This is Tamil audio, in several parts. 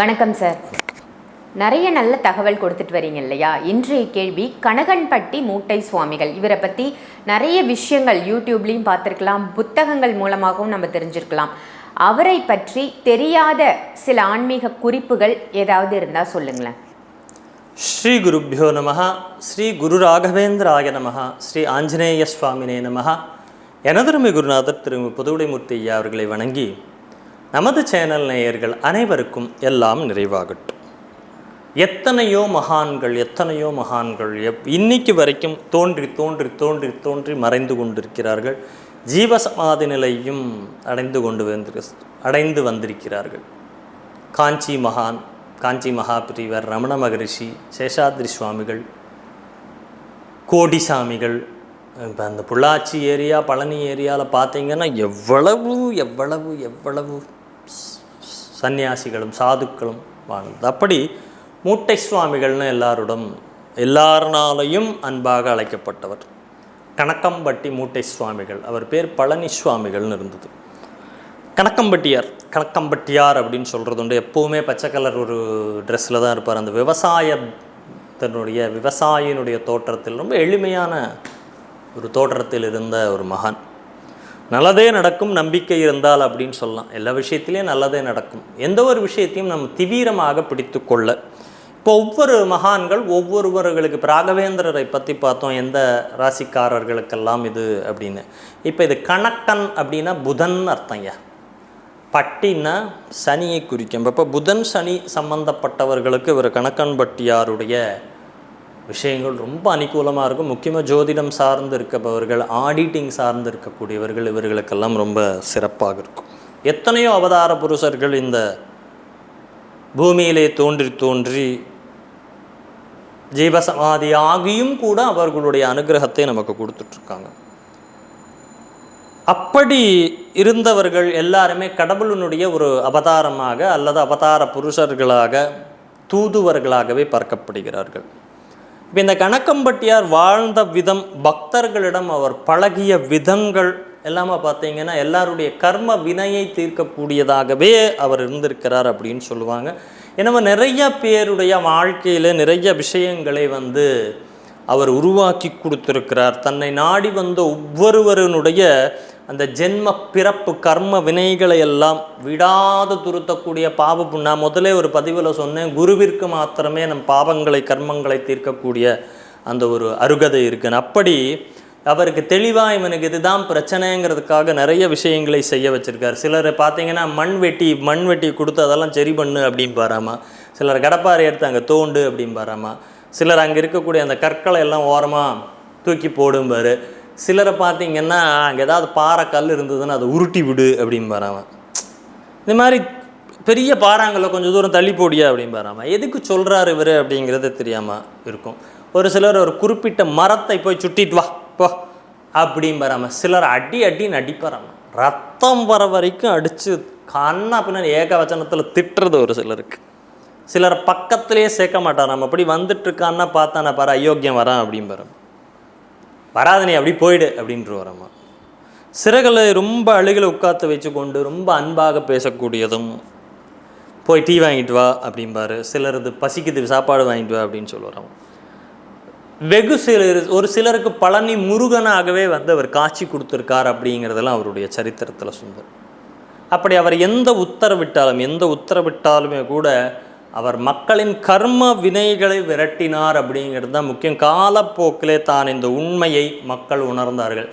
வணக்கம் சார் நிறைய நல்ல தகவல் கொடுத்துட்டு வரீங்க இல்லையா? இன்றைய கேள்வி கனகன்பட்டி மூட்டை சுவாமிகள். இவரை பற்றி நிறைய விஷயங்கள் யூடியூப்லேயும் பார்த்துருக்கலாம் புத்தகங்கள் மூலமாகவும் நம்ம தெரிஞ்சிருக்கலாம். அவரை பற்றி தெரியாத சில ஆன்மீக குறிப்புகள் ஏதாவது இருந்தால் சொல்லுங்களேன். ஸ்ரீ குருப்பியோ நம ஸ்ரீ குரு ராகவேந்திராய நம ஸ்ரீ ஆஞ்சநேய சுவாமினே நம எனதருமை குருநாதர் திரு புதுவுடைமூர்த்தி ஐயா அவர்களை வணங்கி நமது சேனல் நேயர்கள் அனைவருக்கும் எல்லாம் நிறைவாகட்டும். எத்தனையோ மகான்கள் எத்தனையோ மகான்கள் எப் இன்னைக்கு வரைக்கும் தோன்றி தோன்றி தோன்றி தோன்றி மறைந்து கொண்டிருக்கிறார்கள். ஜீவசமாதி நிலையும் அடைந்து கொண்டு வந்து அடைந்து வந்திருக்கிறார்கள். காஞ்சி மகான் காஞ்சி மகாபிரிவர் ரமண மகரிஷி சேஷாத்ரி சுவாமிகள் கோடிசாமிகள் இப்போ அந்த பொள்ளாச்சி ஏரியா பழனி ஏரியாவில் பார்த்தீங்கன்னா எவ்வளவு எவ்வளவு எவ்வளவு சந்நியாசிகளும் சாதுக்களும் வாழ்ந்தது. அப்படி மூட்டை சுவாமிகள்னு எல்லாருடன் எல்லாருனாலையும் அன்பாக அழைக்கப்பட்டவர் கணக்கம்பட்டி மூட்டை சுவாமிகள் அவர் பேர் பழனி சுவாமிகள்னு இருந்தது. கணக்கம்பட்டியார் கணக்கம்பட்டியார் அப்படின்னு சொல்கிறது உண்டு. எப்போவுமே பச்சை கலர் ஒரு ட்ரெஸ்ஸில் தான் இருப்பார். அந்த விவசாயத்தினுடைய விவசாயினுடைய தோற்றத்தில் ரொம்ப எளிமையான ஒரு தோற்றத்தில் இருந்த ஒரு மகான். நல்லதே நடக்கும் நம்பிக்கை இருந்தால் அப்படின்னு சொல்லலாம். எல்லா விஷயத்திலையும் நல்லதே நடக்கும். எந்த ஒரு விஷயத்தையும் நம்ம தீவிரமாக பிடித்து கொள்ள. இப்போ ஒவ்வொரு மகான்கள் ஒவ்வொருவர்களுக்கு இப்போ ராகவேந்திரரை பற்றி பார்த்தோம் எந்த ராசிக்காரர்களுக்கெல்லாம் இது அப்படின்னு. இப்போ இது கணக்கன் அப்படின்னா புதன் அர்த்தம்யா பட்டின்னா சனியை குறிக்கும். இப்போ புதன் சனி சம்பந்தப்பட்டவர்களுக்கு இவர் கணக்கன் பட்டியாருடைய விஷயங்கள் ரொம்ப அனுகூலமாக இருக்கும். முக்கியமாக ஜோதிடம் சார்ந்து இருக்கப்பவர்கள் ஆடிட்டிங் சார்ந்து இருக்கக்கூடியவர்கள் இவர்களுக்கெல்லாம் ரொம்ப சிறப்பாக இருக்கும். எத்தனையோ அவதார புருஷர்கள் இந்த பூமியிலே தோன்றி தோன்றி ஜீவசமாதி ஆகியும் கூட அவர்களுடைய அனுகிரகத்தை நமக்கு கொடுத்துட்ருக்காங்க. அப்படி இருந்தவர்கள் எல்லாருமே கடவுளினுடைய ஒரு அவதாரமாக அல்லது அவதார புருஷர்களாக தூதுவர்களாகவே பார்க்கப்படுகிறார்கள். இப்போ இந்த கணக்கம்பட்டியார் வாழ்ந்த விதம் பக்தர்களிடம் அவர் பழகிய விதங்கள் எல்லாமே பார்த்தீங்கன்னா எல்லாருடைய கர்ம வினையை தீர்க்கக்கூடியதாகவே அவர் இருந்திருக்கிறார் அப்படின்னு சொல்லுவாங்க. எனவே நிறைய பேருடைய வாழ்க்கையில் நிறைய விஷயங்களை வந்து அவர் உருவாக்கி கொடுத்திருக்கிறார். தன்னை நாடி வந்த ஒவ்வொருவருனுடைய அந்த ஜென்ம பிறப்பு கர்ம வினைகளை எல்லாம் விடாது துருத்தக்கூடிய பாவ புண்ணா முதலே ஒரு பதிவில் சொன்னேன் குருவிற்கு மாத்திரமே நம் பாவங்களை கர்மங்களை தீர்க்கக்கூடிய அந்த ஒரு அருகதை இருக்குன்னு. அப்படி அவருக்கு தெளிவாக இவனுக்கு இதுதான் பிரச்சனைங்கிறதுக்காக நிறைய விஷயங்களை செய்ய வச்சுருக்கார். சிலர் பார்த்தீங்கன்னா மண் வெட்டி மண் வெட்டி கொடுத்து அதெல்லாம் சரி பண்ணு அப்படின்னு பாராமா சிலர் கடப்பாறை எடுத்து அங்கே தோண்டு அப்படின்னு பாராமா சிலர் அங்கே இருக்கக்கூடிய அந்த கற்களை எல்லாம் ஓரமாக தூக்கி போடும்பார். சிலரை பார்த்தீங்கன்னா அங்கே ஏதாவது பாறை கல் இருந்ததுன்னா அதை உருட்டி விடு அப்படின்னு அவன். இந்த மாதிரி பெரிய பாறாங்களை கொஞ்சம் தூரம் தள்ளி போடியா அப்படின்னு பாராம எதுக்கு சொல்கிறாரு இவர் அப்படிங்கிறது தெரியாமல் இருக்கும். ஒரு சிலர் ஒரு குறிப்பிட்ட மரத்தை போய் சுட்டிட்டு வா போ அப்படின்னு பாராம சிலர் அடி அடின்னு அடிப்பாராம ரத்தம் வர வரைக்கும் அடித்து கண்ணா பின்னாடி ஏக வச்சனத்தில் திட்டுறது ஒரு சிலருக்கு. சிலர் பக்கத்திலேயே சேர்க்க மாட்டார். நம்ம அப்படி வந்துட்டுருக்கான்னா பார்த்தா நான் பாரு அயோக்கியம் வரான் அப்படின்னு வராதனே வராத நீ அப்படி போயிடு அப்படின்ட்டு வரம்மா சிறகளை ரொம்ப அழுகில் உட்காத்து வச்சு கொண்டு ரொம்ப அன்பாக பேசக்கூடியதும் போய் டீ வாங்கிட்டு வா அப்படிம்பாரு சிலர் இது பசிக்குது சாப்பாடு வாங்கிட்டு வா அப்படின்னு சொல்லுவாராம் வெகு சிலர் ஒரு சிலருக்கு பழனி முருகனாகவே வந்து அவர் காட்சி கொடுத்துருக்கார் அப்படிங்கிறதெல்லாம் அவருடைய சரித்திரத்தில் சுந்தர் அப்படி அவர் எந்த உத்தரவிட்டாலும் எந்த உத்தரவிட்டாலுமே கூட அவர் மக்களின் கர்ம வினைகளை விரட்டினார் அப்படிங்கிறது தான் முக்கியம். காலப்போக்கிலே தான் இந்த உண்மையை மக்கள் உணர்ந்தார்கள்.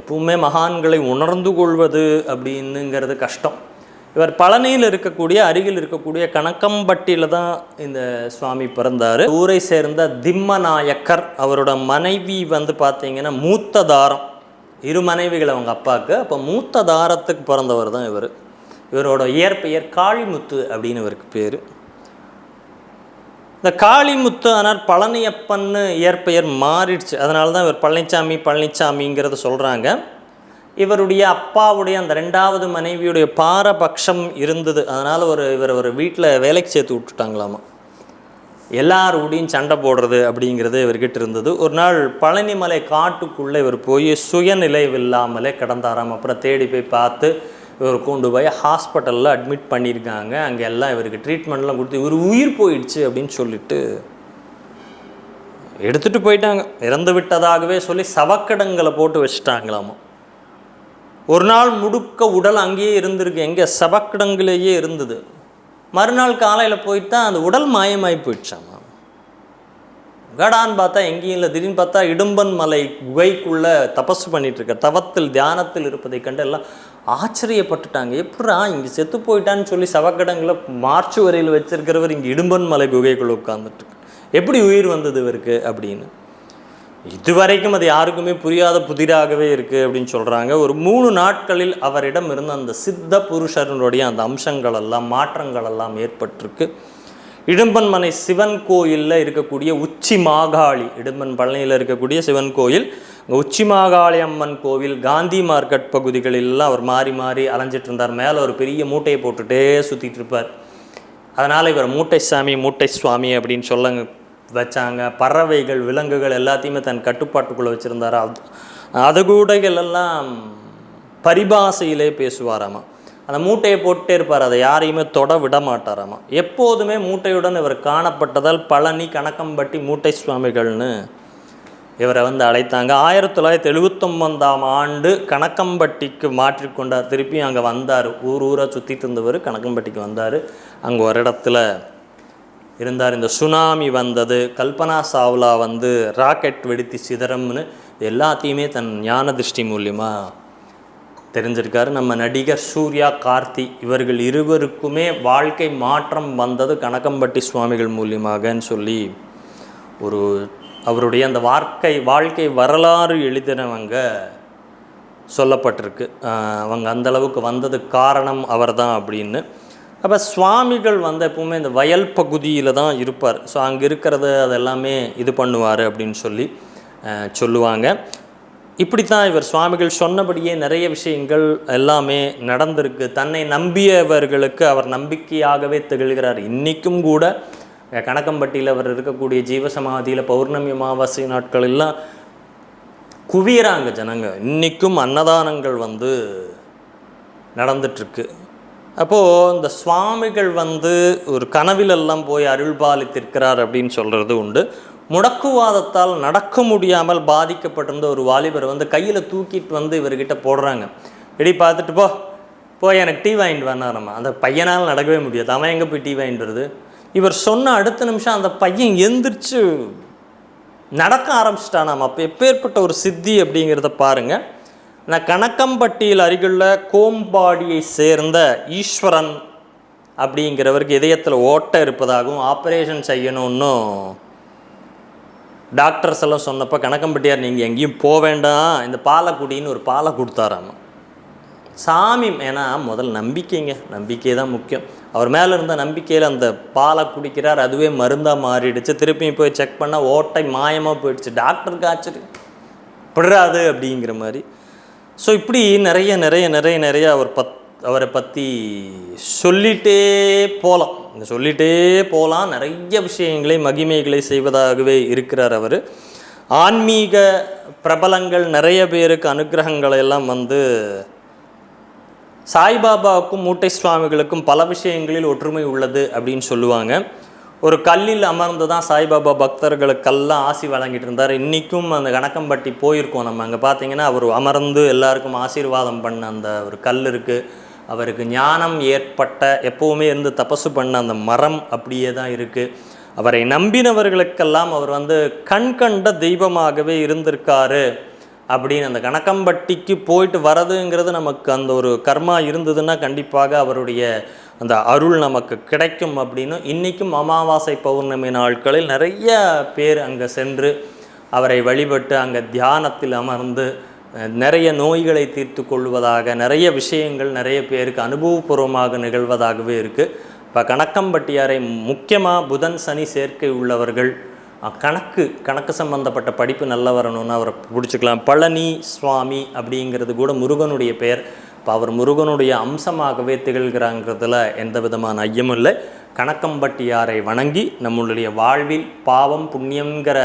எப்பவுமே மகான்களை உணர்ந்து கொள்வது அப்படின்னுங்கிறது கஷ்டம். இவர் பழனியில் இருக்கக்கூடிய அருகில் இருக்கக்கூடிய கணக்கம்பட்டியில் தான் இந்த சுவாமி பிறந்தார். ஊரை சேர்ந்த திம்மநாயக்கர் அவரோட மனைவி வந்து பார்த்திங்கன்னா மூத்த தாரம் இரு மனைவிகள் அவங்க அப்பாவுக்கு. அப்போ மூத்த தாரத்துக்கு பிறந்தவர் தான் இவர். இவரோட இயற்பெயர் காளிமுத்து அப்படின்னு இவருக்கு பேர். இந்த காளிமுத்து ஆனால் பழனியப்பன்னு இயற்பெயர் மாறிடுச்சு. அதனால தான் இவர் பழனிசாமி பழனிசாமிங்கிறத சொல்கிறாங்க இவருடைய அப்பாவுடைய அந்த ரெண்டாவது மனைவியுடைய பாரபட்சம் இருந்தது. அதனால் ஒரு இவர் ஒரு வீட்டில் வேலைக்கு சேர்த்து விட்டுட்டாங்களாமா. எல்லாரோடையும் சண்டை போடுறது அப்படிங்கிறது இவர்கிட்ட இருந்தது. ஒரு நாள் பழனிமலை காட்டுக்குள்ளே இவர் போய் சுயநிலைவில்லாமலே கிடந்தாராம். அப்புறம் தேடி போய் பார்த்து இவர் கொண்டு போய் ஹாஸ்பிட்டலில் அட்மிட் பண்ணியிருக்காங்க. அங்கே எல்லாம் இவருக்கு ட்ரீட்மெண்ட்லாம் கொடுத்து இவர் உயிர் போயிடுச்சு அப்படின்னு சொல்லிட்டு எடுத்துட்டு போயிட்டாங்க. இறந்து விட்டதாகவே சொல்லி சவக்கடங்களை போட்டு வச்சுட்டாங்களாமா. ஒரு நாள் முடுக்க உடல் அங்கேயே இருந்திருக்கு. எங்கே சவக்கிடங்கிலேயே இருந்தது. மறுநாள் காலையில் போயிட்டு தான் அந்த உடல் மாயமாகி போயிடுச்சாமா. கடான்னு பார்த்தா எங்கேயும் இல்லை. திடீர்னு பார்த்தா இடும்பன் மலை குகைக்குள்ளே தபஸ் பண்ணிகிட்ருக்க தவத்தில் தியானத்தில் இருப்பதை கண்டு எல்லாம் ஆச்சரியப்பட்டுட்டாங்க. எப்படா இங்கே செத்து போயிட்டான்னு சொல்லி சவக்கடங்களை மார்ச் வரையில் வச்சிருக்கிறவர் இங்கே இடும்பன் மலை குகைக்குள்ளே உட்கார்ந்துட்டு எப்படி உயிர் வந்தது இவருக்கு அப்படின்னு? இதுவரைக்கும் அது யாருக்குமே புரியாத புதிராகவே இருக்குது அப்படின்னு சொல்கிறாங்க ஒரு மூணு நாட்களில் அவரிடம் இருந்த அந்த சித்த புருஷருடைய அந்த அம்சங்கள் எல்லாம் மாற்றங்கள் எல்லாம் ஏற்பட்டிருக்கு. இடும்பன்மனை சிவன் கோயிலில் இருக்கக்கூடிய உச்சி மாகாளி இடும்பன் பழனியில் இருக்கக்கூடிய சிவன் கோயில் உச்சி மாகாளி அம்மன் கோவில் காந்தி மார்க்கெட் பகுதிகளிலெல்லாம் அவர் மாறி மாறி அலைஞ்சிட்டு இருந்தார். மேலே ஒரு பெரிய மூட்டையை போட்டுகிட்டே சுற்றிட்டு இருப்பார். அதனால் இவர் மூட்டை சாமி மூட்டை சுவாமி அப்படின்னு சொல்ல வச்சாங்க. பறவைகள் விலங்குகள் எல்லாத்தையுமே தன் கட்டுப்பாட்டுக்குள்ளே வச்சுருந்தார்? அது அது கூடைகள் எல்லாம் பரிபாசையிலே பேசுவாராமா? அந்த மூட்டையை போட்டே இருப்பார் அதை யாரையுமே தொட விட மாட்டாராமா எப்போதுமே மூட்டையுடன் இவர் காணப்பட்டதால் பழனி கணக்கம்பட்டி மூட்டை சுவாமிகள்னு இவரை வந்து அழைத்தாங்க. ஆயிரத்தி தொள்ளாயிரத்தி எழுபத்தொம்பதாம் ஆண்டு கணக்கம்பட்டிக்கு மாற்றிக்கொண்டார் திருப்பி அங்கே வந்தார். ஊர் ஊராக சுற்றி தந்தவர் கணக்கம்பட்டிக்கு வந்தார். அங்கே ஒரு இடத்துல இருந்தார். இந்த சுனாமி வந்தது கல்பனா சாவ்லா வந்து ராக்கெட் வெடித்து சிதறம்னு எல்லாத்தையுமே தன் ஞான திருஷ்டி மூலியமாக தெரிஞ்சிருக்காரு. நம்ம நடிகர் சூர்யா கார்த்தி இவர்கள் இருவருக்குமே வாழ்க்கை மாற்றம் வந்தது கணக்கம்பட்டி சுவாமிகள் மூலியமாகன்னு சொல்லி ஒரு அவருடைய அந்த வாழ்க்கை வாழ்க்கை வரலாறு எழுதினவங்க சொல்லப்பட்டிருக்கு. அவங்க அந்த அளவுக்கு காரணம் காரணம் அவர்தான் அப்படின்னு. அப்போ சுவாமிகள் வந்து எப்பவுமே இந்த வயல் பகுதியில் தான் இருப்பார். ஸோ அங்கே இருக்கிறத அதெல்லாமே இது பண்ணுவார் அப்படின்னு சொல்லி சொல்லுவாங்க. இப்படி தான் இவர் சுவாமிகள் சொன்னபடியே நிறைய விஷயங்கள் எல்லாமே நடந்திருக்கு. தன்னை நம்பியவர்களுக்கு அவர் நம்பிக்கையாகவே திகழ்கிறார். இன்றைக்கும் கூட கணக்கம்பட்டியில் அவர் இருக்கக்கூடிய ஜீவசமாதியில் பௌர்ணமி அமாவாசை நாட்கள் எல்லாம் குவியறாங்க ஜனங்க. இன்றைக்கும் அன்னதானங்கள் வந்து நடந்துட்டுருக்கு. அப்போது இந்த சுவாமிகள் வந்து ஒரு கனவிலெல்லாம் போய் அருள்பாலித்திருக்கிறார் அப்படின்னு சொல்கிறது உண்டு. முடக்குவாதத்தால் நடக்க முடியாமல் பாதிக்கப்பட்டிருந்த ஒரு வாலிபர் வந்து கையில் தூக்கிட்டு வந்து இவர்கிட்ட போடுறாங்க. இடி பார்த்துட்டு போ. போய் எனக்கு டீ வாங்கிட்டு வேணாரம்மா அந்த பையனால் நடக்கவே முடியாது. அவன் எங்கே போய் டீ வாங்கிட்டு வருது? இவர் சொன்ன அடுத்த நிமிஷம் அந்த பையன் எந்திரிச்சு நடக்க ஆரம்பிச்சிட்டானாம் அப்போ எப்பேற்பட்ட ஒரு சித்தி அப்படிங்கிறத பாருங்கள் நான் கணக்கம்பட்டியில் அருகிலுள்ள கோம்பாடியை சேர்ந்த ஈஸ்வரன் அப்படிங்கிறவருக்கு இதயத்தில் ஓட்டை இருப்பதாகவும் ஆப்ரேஷன் செய்யணும்னு டாக்டர்ஸ் எல்லாம் சொன்னப்போ கணக்கம்பட்டியார் நீங்கள் எங்கேயும் போக வேண்டாம். இந்த பாலக்குடின்னு ஒரு பாலை கொடுத்தாராமா. சாமி ஏன்னா முதல் நம்பிக்கைங்க. நம்பிக்கை தான் முக்கியம். அவர் மேலே இருந்த நம்பிக்கையில் அந்த பாலை குடிக்கிறார். அதுவே மருந்தாக மாறிடுச்சு. திருப்பியும் போய் செக் பண்ணால் ஓட்டை மாயமாக போயிடுச்சு. டாக்டருக்கு ஆச்சரியம். படுறாது அப்படிங்கிற மாதிரி. ஸோ இப்படி நிறைய நிறைய நிறைய நிறைய அவர் பத் அவரை பற்றி சொல்லிட்டே போகலாம் சொல்லிட்டே போகலாம் நிறைய விஷயங்களை மகிமைகளை செய்வதாகவே இருக்கிறார் அவர். ஆன்மீக பிரபலங்கள் நிறைய பேருக்கு அனுகிரகங்களை எல்லாம் வந்து சாய்பாபாவுக்கும் மூட்டை சுவாமிகளுக்கும் பல விஷயங்களில் ஒற்றுமை உள்ளது அப்படின்னு சொல்லுவாங்க. ஒரு கல்லில் அமர்ந்து தான் சாய்பாபா பக்தர்களுக்கெல்லாம் ஆசி வழங்கிட்டு இருந்தார். இன்றைக்கும் அந்த கணக்கம்பட்டி போயிருக்கோம் நம்ம. அங்கே பார்த்தீங்கன்னா அவர் அமர்ந்து எல்லாருக்கும் ஆசீர்வாதம் பண்ண அந்த ஒரு கல் இருக்குது அவருக்கு ஞானம் ஏற்பட்ட எப்போவுமே இருந்து தபசு பண்ண அந்த மரம் அப்படியே தான் இருக்குது அவரை நம்பினவர்களுக்கெல்லாம் அவர் வந்து கண் கண்ட தெய்வமாகவே இருந்திருக்காரு அப்படின்னு அந்த கணக்கம்பட்டிக்கு போயிட்டு வரதுங்கிறது நமக்கு அந்த ஒரு கர்மா இருந்ததுன்னா கண்டிப்பாக அவருடைய அந்த அருள் நமக்கு கிடைக்கும் அப்படின்னு இன்றைக்கும் அமாவாசை பௌர்ணமி நாட்களில் நிறைய பேர் அங்கே சென்று அவரை வழிபட்டு அங்கே தியானத்தில் அமர்ந்து நிறைய நோய்களை தீர்த்து கொள்வதாக நிறைய விஷயங்கள் நிறைய பேருக்கு அனுபவபூர்வமாக நிகழ்வதாகவே இருக்குது இப்போ கணக்கம்பட்டியாரை முக்கியமாக புதன் சனி சேர்க்கை உள்ளவர்கள் கணக்கு கணக்கு சம்பந்தப்பட்ட படிப்பு நல்லா வரணும்னு அவரை பிடிச்சிக்கலாம். பழனி சுவாமி அப்படிங்கிறது கூட முருகனுடைய பெயர். இப்போ அவர் முருகனுடைய அம்சமாகவே திகழ்கிறாங்கிறதுல எந்த விதமான ஐயமும் இல்லை. கணக்கம்பட்டியாரை வணங்கி நம்மளுடைய வாழ்வில் பாவம் புண்ணியங்கிற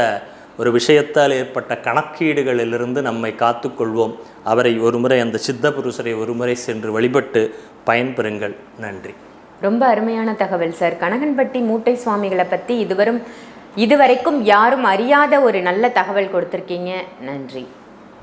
ஒரு விஷயத்தால் ஏற்பட்ட கணக்கீடுகளிலிருந்து நம்மை காத்துக்கொள்வோம். அவரை ஒருமுறை அந்த சித்த புருஷரை ஒருமுறை சென்று வழிபட்டு பயன்பெறுங்கள். நன்றி. ரொம்ப அருமையான தகவல் சார். கனகன்பட்டி மூட்டை சுவாமிகளை பற்றி இதுவரும் இதுவரைக்கும் யாரும் அறியாத ஒரு நல்ல தகவல் கொடுத்துருக்கீங்க. நன்றி.